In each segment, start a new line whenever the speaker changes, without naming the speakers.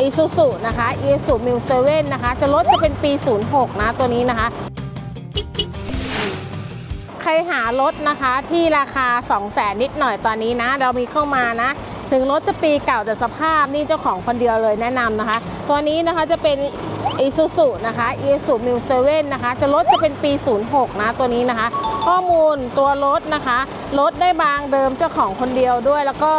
อีซูซูนะคะอีซูมิวเซเว่นนะคะ จะรถจะเป็นปี 06 นะตัวนี้นะคะ ใครหารถนะคะที่ราคา 2 0 0แสนนิดหน่อยตอนนี้นะ เรามีเข้ามานะ ถึงรถจะปีเก่าแต่สภาพนี่เจ้าของคนเดียวเลยแนะนำนะคะ ตัวนี้นะคะจะเป็นอีซูซูนะคะอีซูมิวเซเว่นนะคะ จะรถจะเป็นปี 06 นะตัวนี้นะคะ ข้อมูลตัวรถนะคะ รถได้บางเดิมเจ้าของคนเดียวด้วยแล้วก็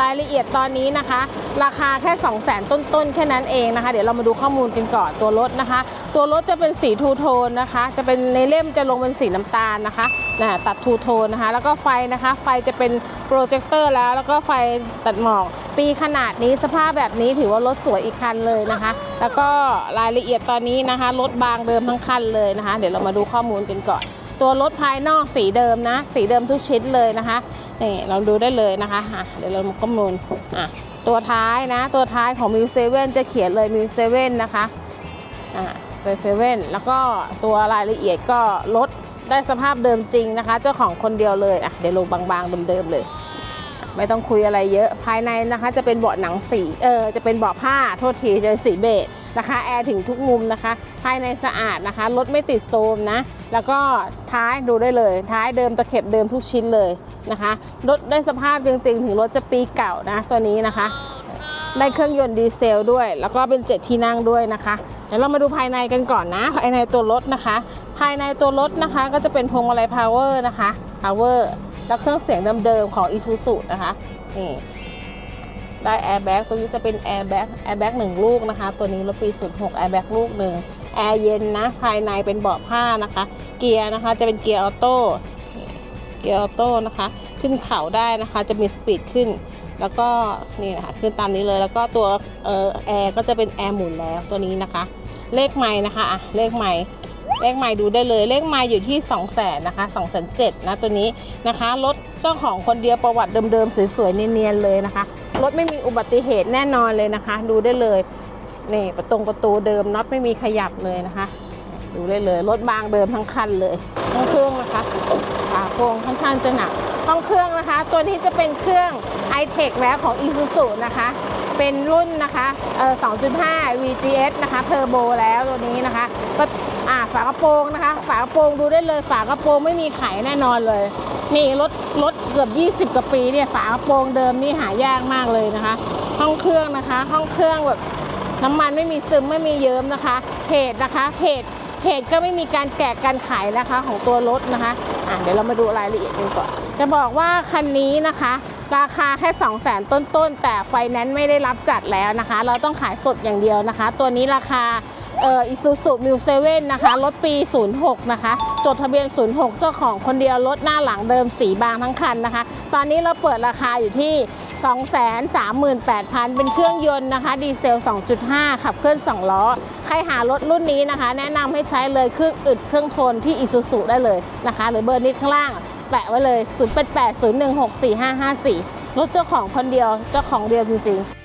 รายละเอียดตอนนี้นะคะ ราคาแค่ 2 0 0แสนต้นๆ แค่นั้นเองนะคะ เดี๋ยวเรามาดูข้อมูลกันก่อนตัวรถนะคะ ตัวรถจะเป็นสีทูโทนนะคะ จะเป็นในเล่มจะลงเป็นสีน้ำตาลนะคะนะตัดทูโทนนะคะ แล้วก็ไฟนะคะ ไฟจะเป็นโปรเจคเตอร์แล้ว แล้วก็ไฟตัดหมอก ปีขนาดนี้สภาพแบบนี้ถือว่ารถสวยอีกคันเลยนะคะ แล้วก็รายละเอียดตอนนี้นะคะ รถบางเดิมทั้งคันเลยนะคะ เดี๋ยวเรามาดูข้อมูลกันก่อน ตัวรถภายนอกสีเดิมนะ สีเดิมทุกชิ้นเลยนะคะนี่เราดูได้เลยนะคะะเดี๋ยวเรามาข้อมูลอะตัวท้ายนะ ตัวท้ายของมิวเซเว่นจะเขียนเลยมิวเซเว่นนะคะอะเซเว่นแล้วก็ตัวรายละเอียดก็รถได้สภาพเดิมจริงนะคะ เจ้าของคนเดียวเลยอะเดี๋ยวลงบางๆเดิมๆเลย ไม่ต้องคุยอะไรเยอะภายในนะคะจะเป็นเบาะหนังสีเออจะเป็นเบาะผ้าโทษทีจะเป็นสีเบจนะคะแอร์ถึงทุกมุมนะคะ ภายในสะอาดนะคะรถไม่ติดโซมนะ แล้วก็ท้ายดูได้เลย ท้ายเดิมตะเข็บเดิมทุกชิ้นเลยนะคะรถได้สภาพจริงๆ ถึงรถจะปีเก่านะตัวนี้นะคะได้เครื่องยนต์ดีเซลด้วย แล้วก็เป็นเจ็ดที่นั่งด้วยนะคะเดี๋ยวเรามาดูภายในกันก่อนนะ ภายในตัวรถนะคะ ภายในตัวรถนะคะก็จะเป็นพวงมาลัยพาวเวอร์นะคะพาวเวอร์ แล้วเครื่องเสียงเดิมๆของ i s u z u นะคะนี่ได้แอร์แบ็กตัวนี้จะเป็นแอร์แบ็กแอร์แบ็กหนึ่งลูกนะคะ ตัวนี้รถปี 06แอร์แบ็กลูกหนึ่งแอร์เย็นนะ ภายในเป็นเบาะผ้านะคะ เกียร์นะคะจะเป็นเกียร์ออโต้เกียร์ออโต้นะคะ ขึ้นเขาได้นะคะ จะมีสปีดขึ้น แล้วก็นี่นะคะขึ้นตามนี้เลย แล้วก็ตัวเออแอร์ก็จะเป็นแอร์หมุนแล้วตัวนี้นะคะ เลขไม้นะคะอะเลขไม้ เลขไม้ดูได้เลย เลขไม้อยู่ที่ 2 0 0แสนนะคะ2 0 0 0 0นะตัวนี้นะคะรถเจ้าของคนเดียวประวัติเดิมๆสวยๆเนียนๆเลยนะคะรถไม่มีอุบัติเหตุแน่นอนเลยนะคะ ดูได้เลยนี่ประตงประตูเดิมน็อตไม่มีขยับเลยนะคะ ดูได้เลยรถบางเดิมทั้งคันเลยทั้งเครื่องนะคะฝาโปร่งค่อนข้างจะหนักห้องเครื่องนะคะ ตัวนี้จะเป็นเครื่อง i t e c h แล้วของ Isuzu นะคะ เป็นรุ่นนะคะเอ่อ2.5 VGS นะคะเทอร์โบแล้วตัวนี้นะคะฝากระโปรงนะคะ ฝากระโปรงดูได้เลย ฝากระโปรงไม่มีไขแน่นอนเลย นี่รถรถเกือบ 20กว่าปีเนี่ยฝากระโปรงเดิมนี่หายากมากเลยนะคะ ห้องเครื่องนะคะ ห้องเครื่องแบบน้ำมันไม่มีซึมไม่มีเยิ้มนะคะเพจนะคะเพจเพจก็ไม่มีการแกะการขายนะคะของตัวรถนะคะอะเดี๋ยวเรามาดูรายละเอียดกันก่อนจะบอกว่าคันนี้นะคะ ราคาแค่2 0 0 0 0 0 ต้นๆ แต่ไฟแนนซ์ไม่ได้รับจัดแล้วนะคะ เราต้องขายสดอย่างเดียวนะคะ ตัวนี้ราคาเอ่ออิซูซูมิวเซเว่นนะคะรถปี 06 นะคะ จดทะเบียน 06 เจ้าของคนเดียวรถหน้าหลังเดิมสีบางทั้งคันนะคะ ตอนนี้เราเปิดราคาอยู่ที่ 238,000 เป็นเครื่องยนต์นะคะ ดีเซล 2.5 ขับเคลื่อน 2 ล้อ ใครหารถรุ่นนี้นะคะ แนะนำให้ใช้เลยเครื่องอึดเครื่องทนที่อิซูซูได้เลยนะคะ หรือเบอร์นี้ข้างล่าง แปะไว้เลย 0880164554 รถเจ้าของคนเดียวเจ้าของเดียวจริงๆ